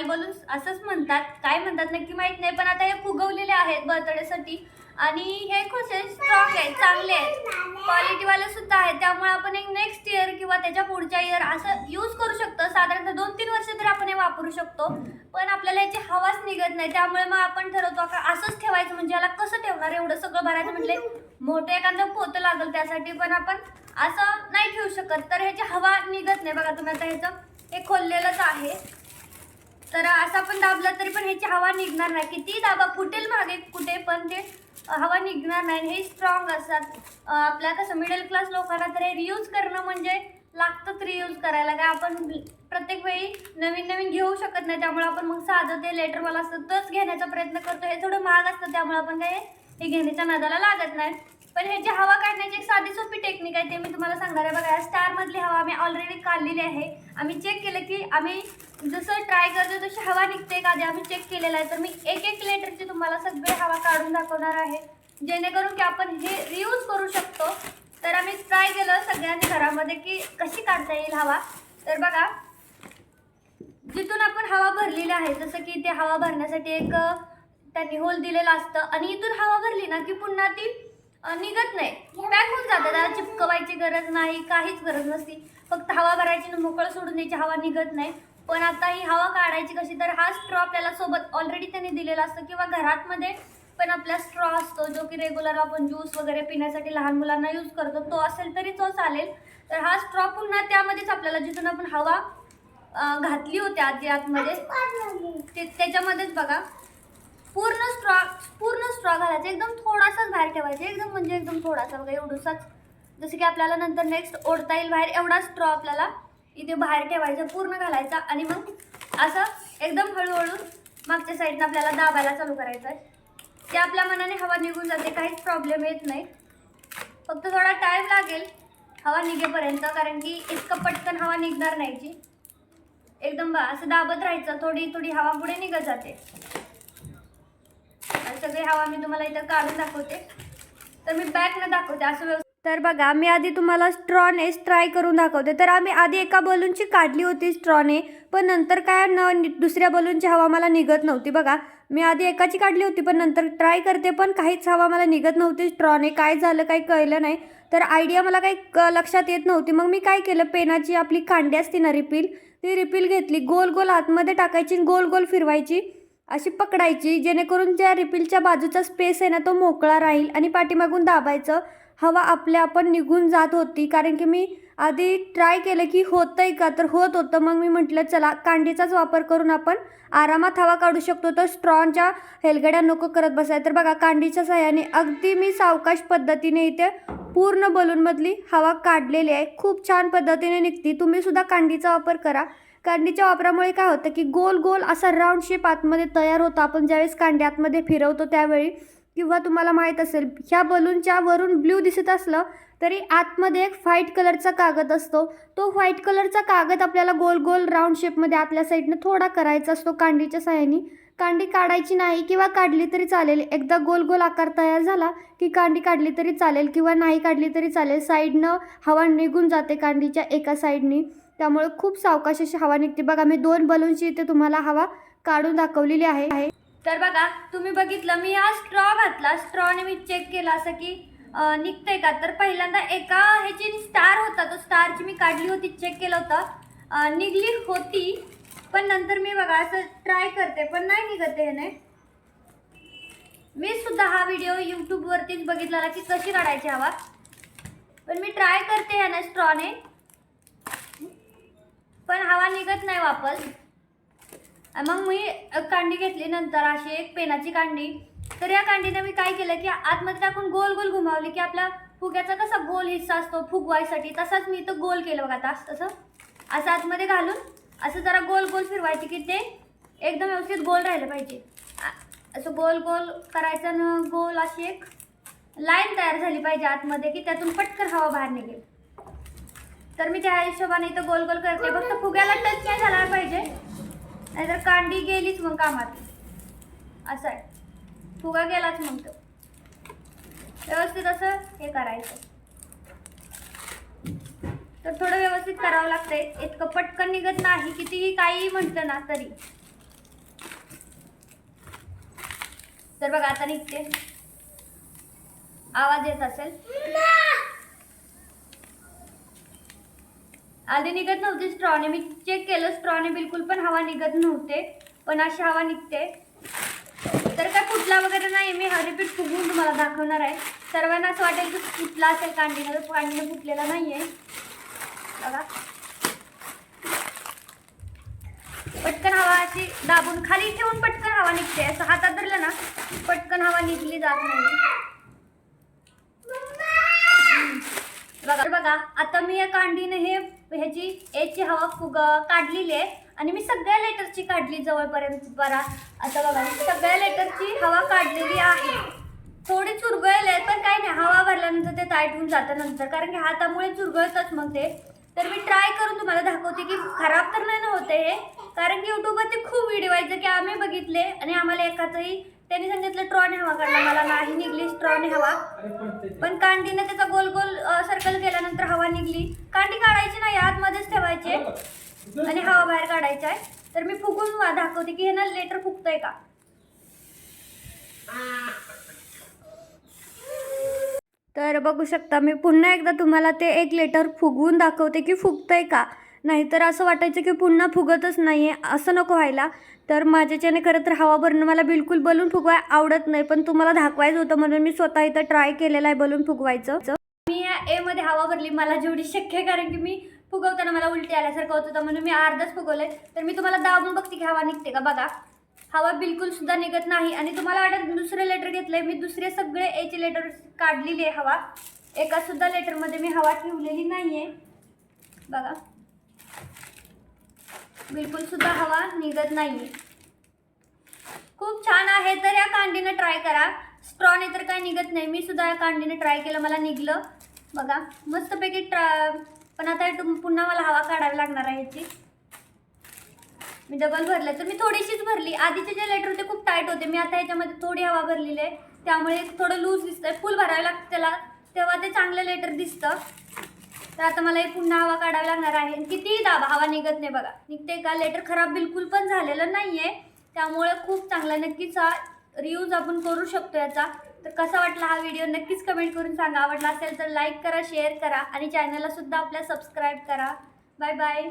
Oil balloons असंच म्हणतात. काय म्हणतात नक्की माहीत नाही पण आता हे फुगवलेले आहेत बर्थडेसाठी. आणि हे खुशे स्ट्रॉंग आहेत चांगले आहेत. क्वालिटीवाले सुद्धा आहेत. त्यामुळे आपण एक नेक्स्ट इयर किंवा त्याच्या पुढच्या इयर असं यूज करू शकतो. साधारणतः दोन तीन वर्ष तरी आपण हे वापरू शकतो. पण आपल्याला याची हवाच निघत नाही. त्यामुळे मग आपण ठरवतो का असंच ठेवायचं म्हणजे याला कसं ठेवणार? एवढं सगळं भरायचं म्हटले मोठं एखादं पोतं लागेल त्यासाठी पण आपण असं नाही ठेवू शकत. तर ह्याची हवा निघत नाही. बघा तुम्ही आता ह्याचं हे खोललेलंच आहे. तर असं आपण दाबलं तरी पण ह्याची हवा निघणार नाही. किती दाबा फुटेल मागे कुठे पण ते हवा निघणार नाही. हे स्ट्रॉंग असतात. आपल्या कसं मिडल क्लास लोकांना तर हे रियूज करणं म्हणजे लागतंच रियूज करायला. काय आपण प्रत्येक वेळी नवीन नवीन घेऊ शकत नाही. त्यामुळे आपण मग साधं ते लेटरवाला असतं तच घेण्याचा प्रयत्न करतो. हे थोडं महाग असतं. त्यामुळे आपण काय हे घेण्याच्या नादाला लागत नाही. पण ह्याची हवा काढण्याची एक साधी सोपी टेक्निक आहे ते मी तुम्हाला सांगणार आहे. बघा स्टार मधली हवा आम्ही ऑलरेडी काढलेली आहे. आम्ही चेक केलं की आम्ही जसं ट्राय करतो तशी हवा निघते का? आधी आम्ही चेक केलेलं आहे. तर मी एक एक लिटरची तुम्हाला सगळी हवा काढून दाखवणार आहे. जेणेकरून की आपण हे रियूज करू शकतो. तर आम्ही ट्राय केलं सगळ्यांनी घरामध्ये की कशी काढता येईल हवा. तर बघा जिथून आपण हवा भरलेली आहे जसं की ते हवा भरण्यासाठी एक त्यांनी होल दिलेलं असतं. आणि इथून हवा भरली ना की पुन्हा ती निघत नाही. पॅक होऊन जातं त्याला चिपकवायची गरज नाही काहीच गरज नसती. फक्त हवा भरायची मोकळं सोडून द्यायची हवा निघत नाही. पण आता ही हवा काढायची कशी तर हा स्ट्रॉ आपल्याला सोबत ऑलरेडी त्यांनी दिलेला असतं किंवा घरातमध्ये पण आपला स्ट्रॉ असतो जो की रेग्युलर आपण ज्यूस वगैरे पिण्यासाठी लहान मुलांना यूज करतो तो असेल तरी तो चालेल. तर हा स्ट्रॉ पुन्हा त्यामध्येच आपल्याला जिथून आपण हवा घातली होती आधी आतमध्ये. ते त्याच्यामध्येच बघा. पूर्ण स्ट्रॉ पूर्ण स्ट्रॉ घालायचा. एकदम थोडासाच बाहेर ठेवायचा. एकदम म्हणजे एकदम थोडासा बघा एवढंसाच. जसं की आपल्याला नंतर नेक्स्ट ओढता येईल बाहेर एवढा स्ट्रॉ आपल्याला इथे बाहेर ठेवायचा पूर्ण घालायचा. आणि मग असं एकदम हळूहळू मागच्या साईडनं आपल्याला दाबायला चालू करायचं आहे. ते आपल्या मनाने हवा निघून जाते काहीच प्रॉब्लेम येत नाही. फक्त थोडा टाईम लागेल हवा निघेपर्यंत कारण की इतकं पटकन हवा निघणार नाही जी. एकदम बा असं दाबत राहायचं थोडी थोडी हवा पुढे निघत जाते. सगळी हवा मी तुम्हाला इथं काढून दाखवते. तर मी बॅकनं दाखवते असं व्यवस्थित. तर बघा मी आधी तुम्हाला स्ट्रॉने ट्राय करून दाखवते. तर आम्ही आधी एका बलूनची काढली होती स्ट्रॉने पण नंतर काय न दुसऱ्या बलूनची हवा मला निघत नव्हती बघा. मी आधी एकाची काढली होती पण नंतर ट्राय करते पण काहीच हवा मला निघत नव्हती स्ट्रॉने काय झालं काही कळलं नाही. तर आयडिया मला काही क- लक्षात येत नव्हती. मग मी काय केलं पेनाची आपली कांडी असते ना रिपील ती रिपील घेतली. गोल गोल आतमध्ये टाकायची आणि गोल गोल फिरवायची. अशी पकडायची जेणेकरून ज्या रिपीलच्या बाजूचा स्पेस आहे ना तो मोकळा राहील आणि पाठीमागून दाबायचं. हवा आपल्या आपण निघून जात होती. कारण की मी आधी ट्राय केलं की होतंय का? तर होत होतं. मग मी म्हटलं चला कांडीचाच वापर करून आपण आरामात हवा काढू शकतो. तर स्ट्रॉनच्या हेलगड्या नको करत बसाय. तर बघा कांडीच्या सहाय्याने अगदी मी सावकाश पद्धतीने इथे पूर्ण बलूनमधली हवा काढलेली आहे. खूप छान पद्धतीने निघती. तुम्ही सुद्धा कांडीचा वापर करा. कांडीच्या वापरामुळे काय होतं की गोल गोल असा राऊंड शेप आतमध्ये तयार होतो. आपण ज्यावेळेस कांडी आतमध्ये फिरवतो त्यावेळी किंवा तुम्हाला माहीत असेल ह्या बलूनच्या वरून ब्ल्यू दिसत असलं तरी आतमध्ये एक व्हाईट कलरचा कागद असतो. तो व्हाईट कलरचा कागद आपल्याला गोल गोल राऊंड शेपमध्ये आतल्या साईडनं थोडा करायचा असतो कांडीच्या साह्याने कांडी काढायची नाही किंवा काढली तरी चालेल. एकदा गोल गोल आकार तयार झाला की कांडी काढली तरी चालेल किंवा नाही काढली तरी चालेल. साईडनं हवा निघून जाते कांडीच्या एका साईडनी त्यामुळे खूप सावकाश अशी हवा निघते. बघा मी दोन बलूनची इथे तुम्हाला हवा काढून दाखवलेली आहे. तर बघा तुम्ही बघितलं मी हा स्ट्रॉ घातला. स्ट्रॉने मी चेक केला असं की निघतंय का? तर पहिल्यांदा एका ह्याची स्टार होता. तो स्टारची मी काढली होती चेक केलं होतं. निघली होती पण नंतर मी बघा असं ट्राय करते पण नाही निघत ह्याने मी सुद्धा हा व्हिडिओ यूट्यूबवरतीच बघितलेला की कशी काढायची हवा. पण मी ट्राय करते ह्याने स्ट्रॉने पण हवा निघत नाही वापस. मग मी कांडी घेतली नंतर अशी एक पेनाची कांडी. तर या कांडीनं मी काय केलं की आतमध्ये टाकून गोल गोल घुमावली की आपला फुग्याचा कसा गोल हिस्सा असतो फुगवायसाठी तसाच मी तर गोल केलं बघा आता तसं. असं आतमध्ये घालून असं जरा गोल गोल फिरवायचे की ते एकदम व्यवस्थित गोल राहिलं पाहिजे. असं गोल गोल करायचं न गोल अशी एक लाईन तयार झाली पाहिजे आतमध्ये की त्यातून पटकन हवा बाहेर निघेल. तर मी त्या हिशोबाने इथं गोल गोल करते. फक्त फुग्याला टच नाही झाला पाहिजे. नाहीतर कांडी गेलीच मग कामात. असं आहे. फुगा गेलाच मग तो. व्यवस्थित असं हे करायचं. तर थोडं व्यवस्थित करावं लागतंय. इतकं पटकन निघत नाही. कितीही काही म्हणतं ना तरी. तर बघा आता निघते. आवाज येत असेल. आधी निघत नव्हती स्ट्रॉने मी चेक केलं स्ट्रॉने बिलकुल पण हवा निघत नव्हते पण अशी हवा निघते. तर काय फुटला वगैरे नाही मी हा रिपीट फुगवून तुम्हाला दाखवणार आहे. सर्वांना असं वाटेल की फुटला असेल कांडीनं तर कांडीनं फुटलेला नाही आहे बघा. पटकन हवा अशी दाबून खाली ठेवून पटकन हवा निघते. असं हातात धरलं ना पटकन हवा निघली जात नाही. बघा. बघा आता मी या कांडीनं हे ह्याची एची हवा फुग काढलेली आहे. आणि मी सगळ्या लेटरची काढली जवळपर्यंत बरा आता बघा सगळ्या लेटरची हवा काढलेली आहे. थोडी चुरगळेल आहे पण काय नाही. हवा भरल्यानंतर ते टाईट होऊन जातं नंतर. कारण की हातामुळे चुरगळतच मग ते. तर मी ट्राय करून तुम्हाला दाखवते की खराब तर नाही ना होते हे. कारण की युट्यूबवरती खूप व्हिडिओ आहेत जे की आम्ही बघितले. आणि आम्हाला एकाचंही त्यांनी सांगितलं ट्रॉने हवा काढला मला नाही निघली स्ट्रॉने हवा पण कांडीने त्याचा गोल गोल सर्कल केल्यानंतर हवा निघली. कांडी काढायची नाही आतमध्येच ठेवायची. आणि हवा बाहेर काढायची आहे. तर मी फुगून दाखवते की हे ना लेटर फुगतंय का? तर बघू शकता मी पुन्हा एकदा तुम्हाला ते एक लेटर फुगवून दाखवते की फुगतंय का? नाहीतर असं वाटायचं की पुन्हा फुगतच नाही आहे असं नको व्हायला. तर माझ्याच्याने खरं तर हवा भरणं मला बिलकुल बलून फुगवाय आवडत नाही. पण तुम्हाला दाखवायचं होतं म्हणून मी स्वतः इथं ट्राय केलेलं आहे बलून फुगवायचं. मी या एमध्ये हवा भरली. मला जेवढी शक्य आहे कारण की मी फुगवताना मला उलटी आल्यासारखं होत होतं म्हणून मी अर्धच फुगवलंय. तर मी तुम्हाला दाबून बघते की हवा निघते का? बघा. हवा बिलकुल सुद्धा निघत नाही. आणि तुम्हाला वाटत दुसरं लेटर घेतलंय. मी दुसरे सगळे एचे लेटर काढलेली आहे हवा. एका सुद्धा लेटरमध्ये मी हवा ठेवलेली नाही आहे बघा. बिलकुलसुद्धा हवा निघत नाही खूप छान आहे तर या कांडीनं ट्राय करा. स्ट्रॉने तर काय निघत नाही. मी सुद्धा या कांडीनं ट्राय केलं मला निघलं. बघा मस्तपैकी ट्रा पण आता पुन्हा मला हवा काढावी लागणार आहे याची. मी डबल भरलं तर मी थोडीशीच भरली. आधीचे जे लेटर होते खूप टाईट होते. मी आता ह्याच्यामध्ये थोडी हवा भरलेली. आहे त्यामुळे थोडं लूज दिसतंय. फुल भरावं लागतं त्याला. तेव्हा ते चांगलं लेटर दिसतं. तर आता मला हे पुन्हा हवा काढावी लागणार आहे. कितीही दाबा हवा निघत नाही बघा. निघते का? लेटर खराब बिलकुल पण झालेलं नाही आहे त्यामुळे खूप चांगला नक्कीच हा रियूज आपण करू शकतो याचा. तर कसा वाटला हा व्हिडिओ नक्कीच कमेंट करून सांगा. आवडला असेल तर लाईक करा शेअर करा. आणि चॅनलला सुद्धा आपल्या सबस्क्राईब करा. Bye bye